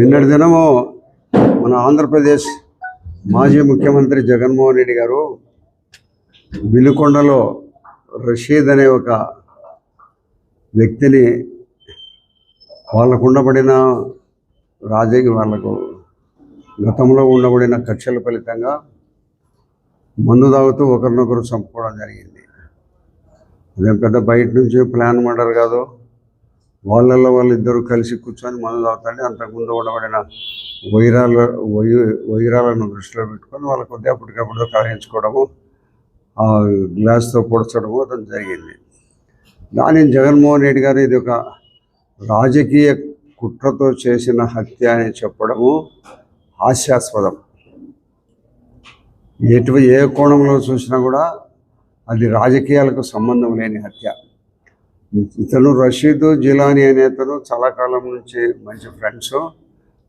నిన్నటి దినము మన ఆంధ్రప్రదేశ్ మాజీ ముఖ్యమంత్రి జగన్మోహన్ రెడ్డి గారు విలుకొండలో రషీద్ అనే ఒక వ్యక్తిని వాళ్ళకు ఉండబడిన రాజకీయ వాళ్ళకు గతంలో ఉండబడిన కక్షల ఫలితంగా మందు తాగుతూ ఒకరినొకరు చంపుకోవడం జరిగింది. అదేం పెద్ద బయట నుంచి ప్లాన్ మర్డర్ కాదు. వాళ్ళల్లో వాళ్ళిద్దరూ కలిసి కూర్చొని మందు తాగుతాండి అంతకుముందు ఉండబడిన వైరాల వై వైరాలను దృష్టిలో పెట్టుకొని వాళ్ళ కొద్దిగా అప్పటికప్పుడు కాయించుకోవడము ఆ గ్లాస్తో పొడచడము అతను జరిగింది. దాని జగన్మోహన్ రెడ్డి గారు ఇది ఒక రాజకీయ కుట్రతో చేసిన హత్య అని చెప్పడము హాస్యాస్పదం. ఎటు ఏ కోణంలో చూసినా కూడా అది రాజకీయాలకు సంబంధం లేని హత్య. ఇతను రషీద్ జిలానీ అనే అతను చాలా కాలం నుంచి మంచి ఫ్రెండ్స్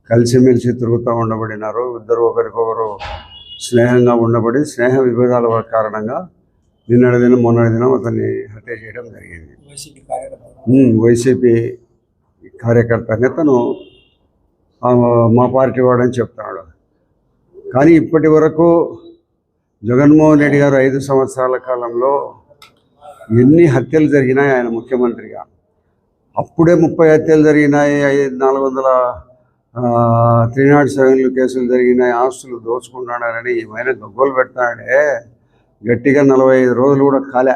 కలిసిమెలిసి తిరుగుతూ ఉండబడినారు. ఇద్దరు ఒకరికొకరు స్నేహంగా ఉండబడి స్నేహ విభేదాల కారణంగా నిన్నటి దినం మొన్నటి దినం అతన్ని హత్య చేయడం జరిగింది. వైసీపీ కార్యకర్త అతను మా పార్టీ వాడని చెప్తున్నాడు. కానీ ఇప్పటి వరకు జగన్మోహన్ రెడ్డి గారు ఐదు సంవత్సరాల కాలంలో ఎన్ని హత్యలు జరిగినాయి ఆయన ముఖ్యమంత్రిగా? అప్పుడే ముప్పై హత్యలు జరిగినాయి ఐదు నాలుగు వందల త్రీ నాట్ సెవెన్లు కేసులు జరిగినాయి ఆస్తులు దోచుకుంటున్నాడని ఏమైనా గగ్గోలు పెడతాడే. గట్టిగా నలభై ఐదు రోజులు కూడా కాలే.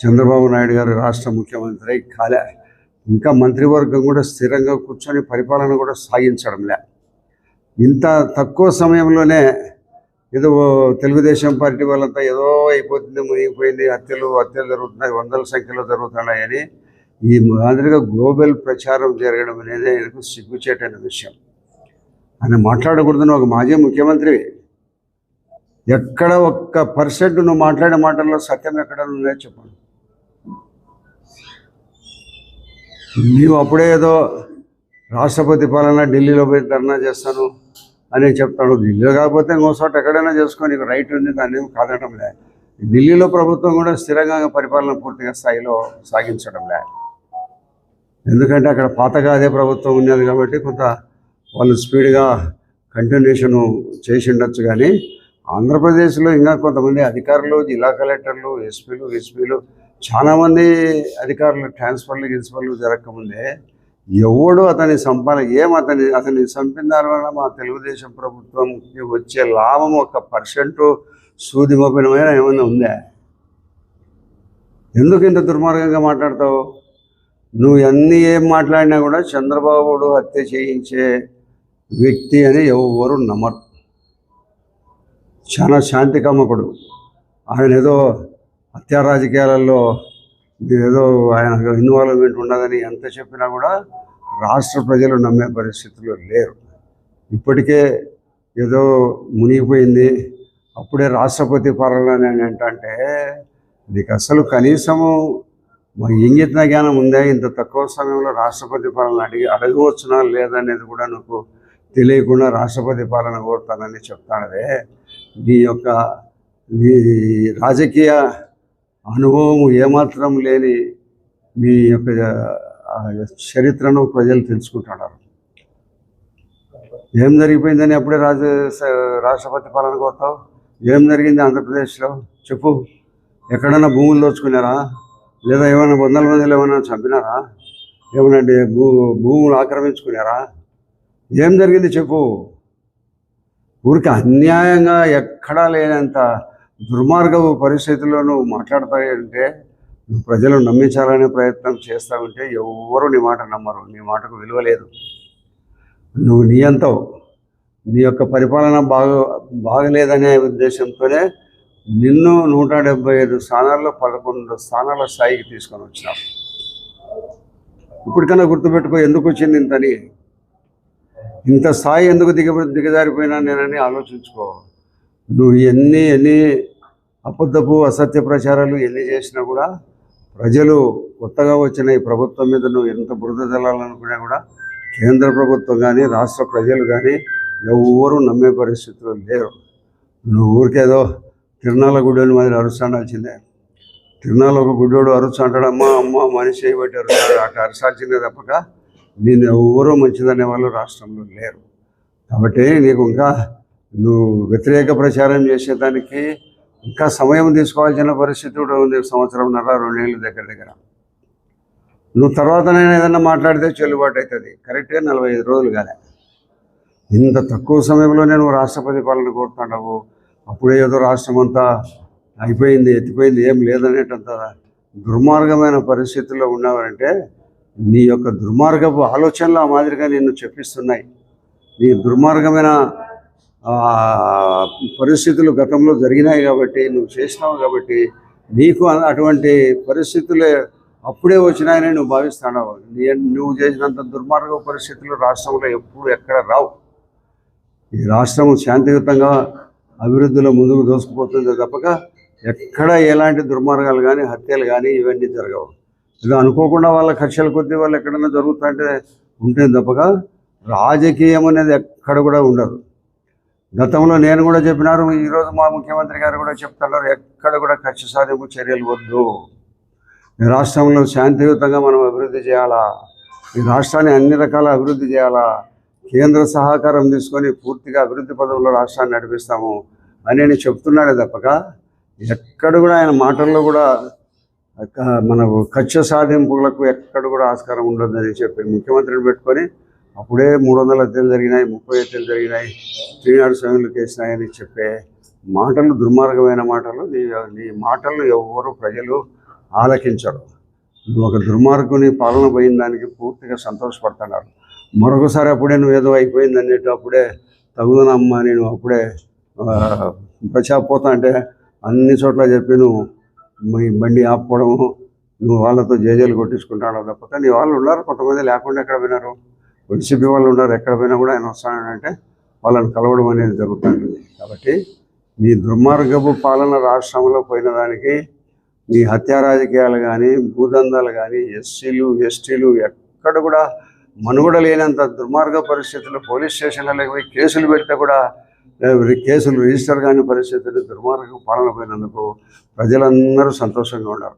చంద్రబాబు నాయుడు గారు రాష్ట్ర ముఖ్యమంత్రి కాలే. ఇంకా మంత్రివర్గం కూడా స్థిరంగా కూర్చొని పరిపాలన కూడా సాగించడంలే. ఇంత తక్కువ సమయంలోనే ఏదో తెలుగుదేశం పార్టీ వాళ్ళంతా ఏదో అయిపోతుంది మునిగిపోయింది హత్యలు హత్యలు జరుగుతున్నాయి వందల సంఖ్యలో జరుగుతున్నాయని ఈ మాదిరిగా గ్లోబల్ ప్రచారం జరగడం అనేది ఆయనకు సిగ్గుచేటైన విషయం. ఆయన మాట్లాడకూడదని ఒక మాజీ ముఖ్యమంత్రి. ఎక్కడ ఒక్క పర్సెంట్ నువ్వు మాట్లాడే మాటల్లో సత్యం ఎక్కడ ఉందో చెప్పండి. నీవు అప్పుడే ఏదో రాష్ట్రపతి పాలన ఢిల్లీలో పోయి ధర్నా చేస్తాను అని చెప్తాడు ఢిల్లీలో కాకపోతే ఇంకో చోట ఎక్కడైనా చేసుకొని నీకు రైట్ ఉంది దాన్ని ఏం కాదనడం లే. ఢిల్లీలో ప్రభుత్వం కూడా స్థిరంగా పరిపాలన పూర్తిగా స్థాయిలో సాగించడం లే. ఎందుకంటే అక్కడ పాతగా అదే ప్రభుత్వం ఉన్నది కాబట్టి కొంత వాళ్ళు స్పీడ్గా కంటిన్యూషన్ చేసి ఉండొచ్చు కానీ ఆంధ్రప్రదేశ్లో ఇంకా కొంతమంది అధికారులు జిల్లా కలెక్టర్లు ఎస్పీలు ఎస్పీలు చాలామంది అధికారులు ట్రాన్స్ఫర్లు గిన్స్ఫర్లు జరగకముందే ఎవడు అతని సంపాదన ఏం అతని అతన్ని చంపిన దానివల్ల మా తెలుగుదేశం ప్రభుత్వంకి వచ్చే లాభం ఒక పర్సెంట్ సూది మోపినమైన ఏమైనా ఉందా? ఎందుకు ఇంత దుర్మార్గంగా మాట్లాడతావు? నువ్వు అన్నీ ఏం మాట్లాడినా కూడా చంద్రబాబుడు హత్య చేయించే వ్యక్తి అని ఎవరు నమ్మరు. చాలా శాంతి కమ్మకుడు ఆయన ఏదో హత్యా రాజకీయాలలో ఏదో ఆయన ఇన్వాల్వ్మెంట్ ఉండదని ఎంత చెప్పినా కూడా రాష్ట్ర ప్రజలు నమ్మే పరిస్థితుల్లో లేరు. ఇప్పటికే ఏదో మునిగిపోయింది. అప్పుడే రాష్ట్రపతి పాలన అని ఏంటంటే నీకు అసలు కనీసము మా ఇంగిత జ్ఞానం ఉందా? ఇంత తక్కువ సమయంలో రాష్ట్రపతి పాలన అడిగి అడగవచ్చునా లేదనేది కూడా నాకు తెలియకుండా రాష్ట్రపతి పాలన కోరుతానని చెప్తానదే నీ యొక్క నీ రాజకీయ అనుభవం ఏమాత్రం లేని మీ యొక్క చరిత్రను ప్రజలు తెలుసుకుంటున్నారు. ఏం జరిగిపోయిందని అప్పుడే రాజ రాష్ట్రపతి పాలన కోరుతావు? ఏం జరిగింది ఆంధ్రప్రదేశ్లో? చెప్పు. ఎక్కడైనా భూములు దోచుకున్నారా? లేదా ఏమైనా వందల మందిలో ఏమైనా చంపినారా? ఏమైనా భూ భూములు ఆక్రమించుకున్నారా? ఏం జరిగింది చెప్పు. ఊరికి అన్యాయంగా ఎక్కడా లేనంత దుర్మార్గపు పరిస్థితుల్లో నువ్వు మాట్లాడతాయంటే నువ్వు ప్రజలు నమ్మించాలనే ప్రయత్నం చేస్తావంటే ఎవ్వరూ నీ మాట నమ్మరు నీ మాటకు విలువ లేదు. నువ్వు నీ అంతవు. నీ యొక్క పరిపాలన బాగా బాగలేదనే ఉద్దేశంతోనే నిన్ను నూట డెబ్బై ఐదు స్థానాల్లో పదకొండు స్థానాల స్థాయికి తీసుకొని వచ్చినావు. ఇప్పటికన్నా గుర్తుపెట్టుకో ఎందుకు వచ్చింది ఇంతని? ఇంత స్థాయి ఎందుకు దిగ దిగజారిపోయినా నేనని ఆలోచించుకో. నువ్వు ఎన్ని ఎన్ని అబద్ధపు అసత్య ప్రచారాలు ఎన్ని చేసినా కూడా ప్రజలు కొత్తగా వచ్చిన ఈ ప్రభుత్వం మీద నువ్వు ఎంత బురద జల్లాలనుకున్నా కూడా కేంద్ర ప్రభుత్వం కానీ రాష్ట్ర ప్రజలు కానీ ఎవరు నమ్మే పరిస్థితులు లేరు. నువ్వు ఊరికేదో తిరునాళ్ళ గుడ్డోని మాదిరి అరుస్తాడాల్సిందే తిరునాళ్ళ ఒక గుడ్డోడు అరుచు అమ్మ అమ్మ మనిషి చేయబట్టి అరుస్తాడు అటు అరసాల్సిందే తప్పక. నేను ఎవరూ మంచిదనే వాళ్ళు రాష్ట్రంలో లేరు. కాబట్టి నీకు ఇంకా నువ్వు వ్యతిరేక ప్రచారం చేసేదానికి ఇంకా సమయం తీసుకోవాల్సిన పరిస్థితి కూడా ఉంది సంవత్సరంన్నర రెండేళ్ళు దగ్గర దగ్గర. నువ్వు తర్వాత నేను ఏదన్నా మాట్లాడితే చెల్లుబాటు అవుతుంది. కరెక్ట్గా నలభై ఐదు రోజులు కాలే. ఇంత తక్కువ సమయంలో నేను రాష్ట్రపతి పాలన కోరుతున్నావు అప్పుడే ఏదో రాష్ట్రం అంతా అయిపోయింది ఎత్తిపోయింది ఏం లేదనేటంత దుర్మార్గమైన పరిస్థితుల్లో ఉన్నావంటే నీ యొక్క దుర్మార్గపు ఆలోచనలు ఆ మాదిరిగా నిన్ను చెప్పిస్తున్నాయి. నీ దుర్మార్గమైన పరిస్థితులు గతంలో జరిగినాయి కాబట్టి నువ్వు చేసినావు కాబట్టి నీకు అటువంటి పరిస్థితులే అప్పుడే వచ్చినాయని నువ్వు భావిస్తున్నావు. నువ్వు చేసినంత దుర్మార్గ పరిస్థితులు రాష్ట్రంలో ఎప్పుడు ఎక్కడ రావు. ఈ రాష్ట్రం శాంతియుతంగా అభివృద్ధిలో ముందుకు దూసుకుపోతుంది తప్పక ఎక్కడ ఎలాంటి దుర్మార్గాలు కానీ హత్యలు కానీ ఇవన్నీ జరగవు. ఇది అనుకోకుండా వాళ్ళ ఖర్చులు కొద్దీ వాళ్ళు ఎక్కడైనా జరుగుతుంటే ఉంటుంది తప్పక. రాజకీయం అనేది ఎక్కడ కూడా ఉండదు. గతంలో నేను కూడా చెప్పినారు ఈరోజు మా ముఖ్యమంత్రి గారు కూడా చెప్తున్నారు ఎక్కడ కూడా కక్ష సాధింపు చర్యలు వద్దు. ఈ రాష్ట్రంలో శాంతియుతంగా మనం అభివృద్ధి చేయాలా? ఈ రాష్ట్రాన్ని అన్ని రకాల అభివృద్ధి చేయాలా? కేంద్ర సహకారం తీసుకొని పూర్తిగా అభివృద్ధి పదంలో రాష్ట్రాన్ని నడిపిస్తాము అని నేను చెప్తున్నాడే తప్పక. ఎక్కడ కూడా ఆయన మాటల్లో కూడా మన కక్ష సాధింపులకు ఎక్కడ కూడా ఆస్కారం ఉండదని చెప్పి ముఖ్యమంత్రిని పెట్టుకొని అప్పుడే మూడు వందల హత్యలు జరిగినాయి ముప్పై హత్యలు జరిగినాయి శ్రీనాడు స్వామిలు కేసినాయని చెప్పే మాటలు దుర్మార్గమైన మాటలు నీ నీ మాటలు ఎవ్వరు ప్రజలు ఆలకించరు. నువ్వు ఒక దుర్మార్గుని పాలన పోయిన దానికి పూర్తిగా సంతోషపడుతున్నారు మరొకసారి అప్పుడే నువ్వు ఏదో అయిపోయింది అన్నట్టు అప్పుడే తగుదనమ్మా నేను అప్పుడే ప్రచాపోతా అంటే అన్ని చోట్ల చెప్పి నువ్వు మీ బండి ఆపుకోవడము నువ్వు వాళ్ళతో జేజేలు కొట్టించుకుంటాడో తప్పితే నీ వాళ్ళు ఉన్నారు కొంతమంది లేకుండా ఎక్కడ పోయినారు? వైసీపీ వాళ్ళు ఉన్నారు ఎక్కడ పోయినా కూడా ఆయన వస్తానంటే వాళ్ళని కలవడం అనేది జరుగుతుంది. కాబట్టి మీ దుర్మార్గపు పాలన రాష్ట్రంలో పోయిన దానికి మీ హత్యా రాజకీయాలు కానీ భూదందాలు కానీ ఎస్సీలు ఎస్టీలు ఎక్కడ కూడా మనుగడ లేనంత దుర్మార్గ పరిస్థితులు పోలీస్ స్టేషన్లకు పోయి కేసులు పెడితే కూడా కేసులు రిజిస్టర్ కాని పరిస్థితులు దుర్మార్గ పాలన పోయినందుకు ప్రజలందరూ సంతోషంగా ఉన్నారు.